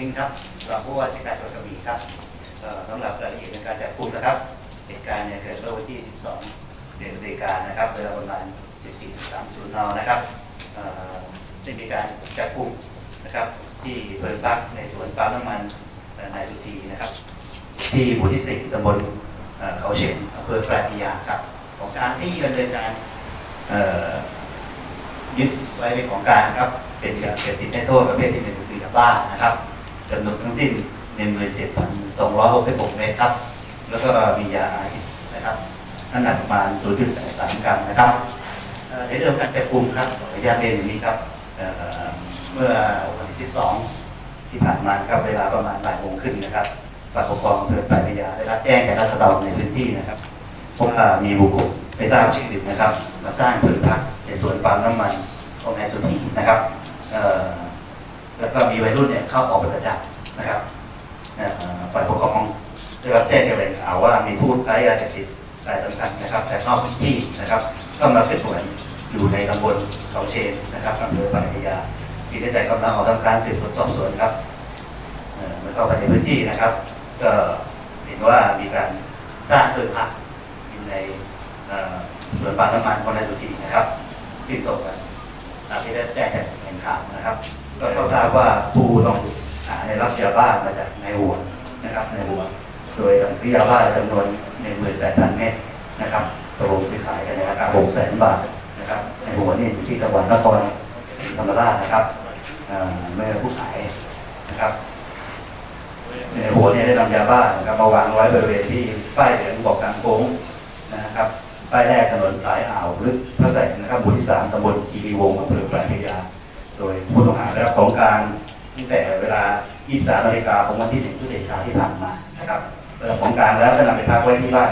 ซิงครับรองผู้ว่าราชการจังหวัดกระบี่ครับสำหรับรายละเอียดในการจับกลุ่มนะครับ เหตุการณ์เนี่ยเกิดเมื่อวันที่ 12 เดือนพฤศจิกายนนะครับเวลาประมาณ 14.30 น นะครับเอ่อได้มีการจับกลุ่มนะครับ ที่เพิงพักในสวนปั๊มน้ำมันนายสุธีนะครับ ที่หมู่ที่สิบตำบลเขาเฉียนอำเภอปราณียาครับ ของการที่ดำเนินการยึดไว้เป็นของกลารครับเป็นยาเสพติดให้โทษประเภทที่หนึ่งคือยาบ้านะครับ จำนวนทั้งสิ้นหนึ่งหมื่นเจ็ดสองร้อยหกสิบหกเมตรครับ แล้วก็มียาไอซ์นะครับน้ำหนักประมาณ 0.83 กรัมนะครับเอ่อในเรื่องการจับกลุ่มครับขออนุญาตเรียนอย่างนี้ครับเเมื่อวันที่ 12 ที่ผ่านมาครับเวลาประมาณบ่ายโมงครึ่งนะครับฝ่ายปกครองอำเภอปลายพระยาได้รับแจ้งจากราษฎรในพื้นที่นะครับพบว่ามีบุคคลไม่ทราบชื่อนะครับ มาสร้างเพลิงพักในสวนปาล์มน้ำมันของนายสุธีนะครับ แล้วก็มีวัยรุ่นเนี่ยเข้าออกเป็นประจำนะครับฝ่ายปกครองได้รับแจ้งจากแหล่งข่าวว่ามีผู้ค้ายาเสพติดรายสำคัญนะครับจากนอกพื้นที่นะครับก็มาขึ้นหวนอยู่ในตำบลเขาเชนนะครับอำเภอปาระยาที่ได้จัดกำลังออกทำการสืบสวนสอบสวนครับเมื่อเข้าไปในพื้นที่นะครับ ก็เห็นว่ามีการสร้างเพลิงพักอยู่ในเอ่อสวนปาล์มน้ำมันของนายสุธีนะครับที่ตกกันตามที่ได้แจ้งจาก แหล่งข่าวนะครับ ก็เข้าทราบว่าผู้ต้องหาได้รับยาบ้ามาจากในหัวนะครับในหัวโดยสั่งซื้อยาบ้าจำนวน18,000เม็ดนะครับตกลงซื้อขายกันในราคา600,000 บาทนะครับในหัวนี่อยู่ที่จังหวัดนครศรีธรรมราชนะครับเอ่อเมื่อผู้ขายนะครับในหัวเนี่ยได้นำยาบ้านะครับมาวางไว้บริเวณที่ป้ายเหลืองบอกกลางโค้งนะครับป้ายแรกถนนสายอ่าวลึกพระแสงนะครับหมู่ที่สามตำบลคีรีวงศ์อำเภอ โดยผู้ต้องหาได้รับของกลารตั้งแต่เวลา 23นาฬิกาของวันที่1พฤศจิกายนที่ผ่านมานะครับได้รับของกลารแล้วก็นำไปพักไว้ที่บ้าน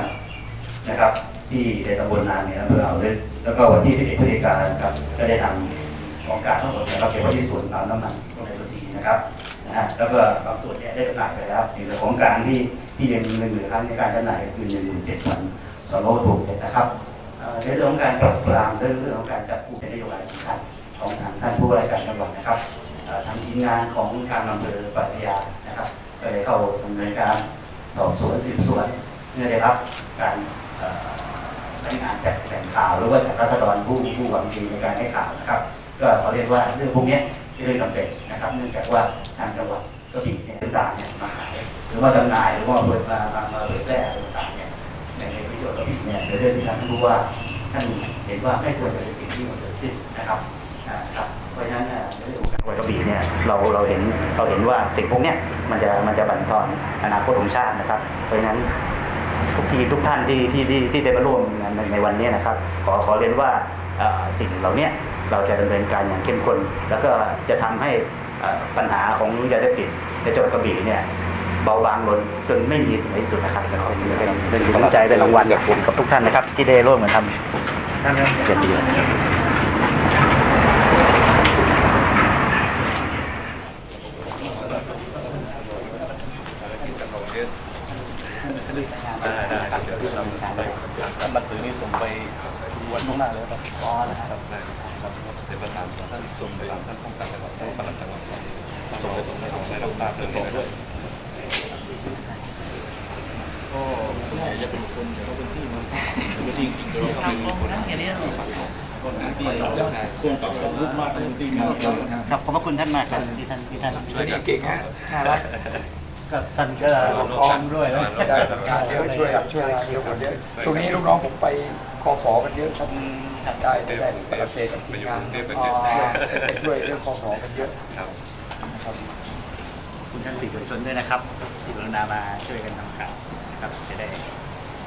นะครับ ที่ในตำบลนานเนี่ยอำเภออ่าวลึกแล้วก็วันที่11พฤศจิกายนะครับก็ได้นำของกลารทั้งหมดเนี่ยเราเก็บไว้ที่สวนปาล์มน้ำมันตรงในตัวทีนะครับนะฮะแล้วก็บางส่วนเนี่ยได้จำหน่ายไปแล้วในของกลารที่ที่ยังมีเงินเหลือค้างในการจำหน่ายก็คือ17,000สโลถูกนะครับในเรื่องของการปรับปรามเรื่องเรื่องของการจับผู้เป็นนโยบายสำคัญ ของทางท่านผู้ราชการจังหวัดนะครับทางทีมงานของทางอำเภอปัตยานะครับก็ได้เข้าดำเนินการสอบสวนสืบสวนเมื่อได้รับการรายงานจากแหล่งข่าวหรือว่าจากรัษฎรผู้ผู้หวังดีในการให้ข่าวนะครับ ก็เขาเรียกว่าเรื่องพวกนี้ยเป็นเรื่องจำเป็นนะครับ เนื่องจากว่าทางจังหวัดก็ผิดเนี่ยต่างเนี่ยมาขายหรือว่าจำหน่ายหรือว่าเปิดมามามาเผยแพร่อะไรต่างเนี่ยในในประโยชน์กับผิดเนี่ยในเรื่องที่ท่านรู้ว่าท่านเห็นว่าไม่ควรจะเป็นสิ่งที่มันเกิดขึ้นนะครับ เพราะฉะนั้นเนี่ยในเรื่องของการกระบี่เนี่ยเราเราเห็นเราเห็นว่าสิ่งพวกเนี้ยมันจะมันจะบั่นทอนอนาคตของชาตินะครับ เพราะฉะนั้นทุกทีทุกท่านที่ที่ที่ที่ได้มาร่วมในในวันนี้นะครับ ขอขอเรียนว่าสิ่งเหล่าเนี้ยเราจะดำเนินการอย่างเข้มข้นแล้วก็จะทำให้ปัญหาของยาเสพติดในจังหวัดกระบี่เนี่ยเบาบางลงจนไม่มีถึงที่สุดนะครับเป็นเป็นเป็นกำลังใจเป็นรางวัลกับผมกับทุกท่านนะครับ ที่ได้ร่วมกันทำเจ็ดปี ได้ได้เดี๋ยวทำไปถ้าบัตรสื่อนี่ส่งไปวันข้างหน้าเลยครับอ๋อนะครับได้ครับเสร็จประสานท่านส่งไปท่านป้องกันจังหวัดท่านประหลัดจังหวัดส่งไปส่งให้ผมได้รับทราบเรื่องนี้ด้วยก็ส่วนใหญ่จะเป็นคนแต่ว่าเป็นที่มันเป็นที่จริงๆเราก็มีคนนั้นแค่นี้คนนั้นที่เราจะส่วนต่อกับรูปมากเป็นที่มีครับขอบพระคุณท่านมากครับที่ท่านที่ท่านช่วยเก่งฮะ ก็ท่านก็พร้อมด้วยนะได้ทำงานเยอะช่วยครับช่วยเยอะคนเยอะช่วงนี้ลูกน้องผมไปคอฟอกันเยอะครับได้ได้ได้ปฏิเสธกับทีมงานอ๋อไปช่วยเรื่องคอฟอกันเยอะครับนะครับคุณท่านสื่อมวลชนด้วยนะครับที่กรุณามาช่วยกันทำข่าวนะครับจะได้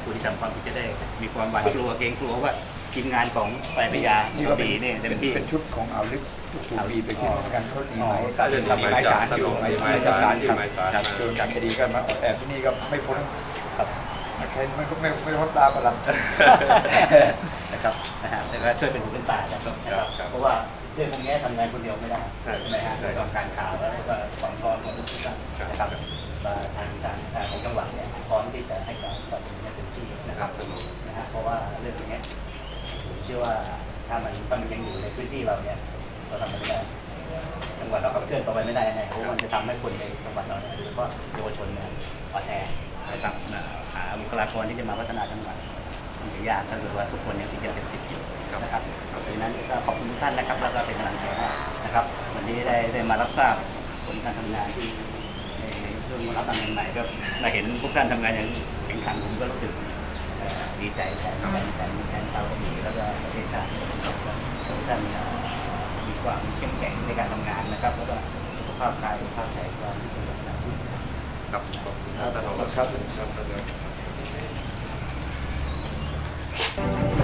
ผู้ที่ทำความผิดจะได้มีความหวาดกลัวเกรงกลัวว่า ทีมงานของปลายพระยานี่กก็ระเป็นบี่เนี่ยเต็มที่เป็นชุดของอ่าวลึกทุกปีไปที่เหมือนกันเขามีหมายอ๋อมีหมายสารอยู่หมายหมายสารครับครับโดนกันคดีกันมาแต่ที่นี่ก็ไม่พ้นครับแค่มันก็ไม่ไม่พ้นตาประหลัดนะครับนะฮะแล้วก็ช่วยเป็นหูเป็นตากันนะครับเพราะว่าเรื่องพวกนี้ทำงานคนเดียวไม่ได้ใช่ไหมฮะโดยต้องการข่าวแล้วก็ความพร้อมของทุกท่านนะครับมาทางทางทางของจังหวัดเนี่ยพร้อมที่จะให้การ ชื่อว่าถ้ามันถ้ามันยังอยู่ในพื้นที่เราเนี่ยเราทำไม่ได้จังหวัดเราก็เคลื่อนต่อไปไม่ได้แน่เพราะมันจะทำให้คนในจังหวัดเราเนี่ยโดยเฉพาะเยาวชนเนี่ยอ่อนแอนะครับหาบุคลากรที่จะมาพัฒนาจังหวัดมันจะยากถ้าเกิดว่าทุกคนยังติดยาเสพติดอยู่นะครับดังนั้นก็ขอบคุณทุกท่านนะครับแล้วก็เป็นกำลังใจให้นะครับ วันนี้ได้ได้มารับทราบผลการทำงานที่ในช่วงรับตำแหน่งใหม่ก็มาเห็นพวกท่านทำงานอย่างแข็งขันผมก็รู้สึก ดีใจแทนแทนแทนแทนชาวกระบี่แล้วก็ประเทศชาติทุกท่านเอ่อมีความเข้มแข็งในการทำงานนะครับแล้วก็สุขภาพกายสุขภาพใจก็มีความสำคัญครับขอบคุณครับท่านขอบคุณครับครับ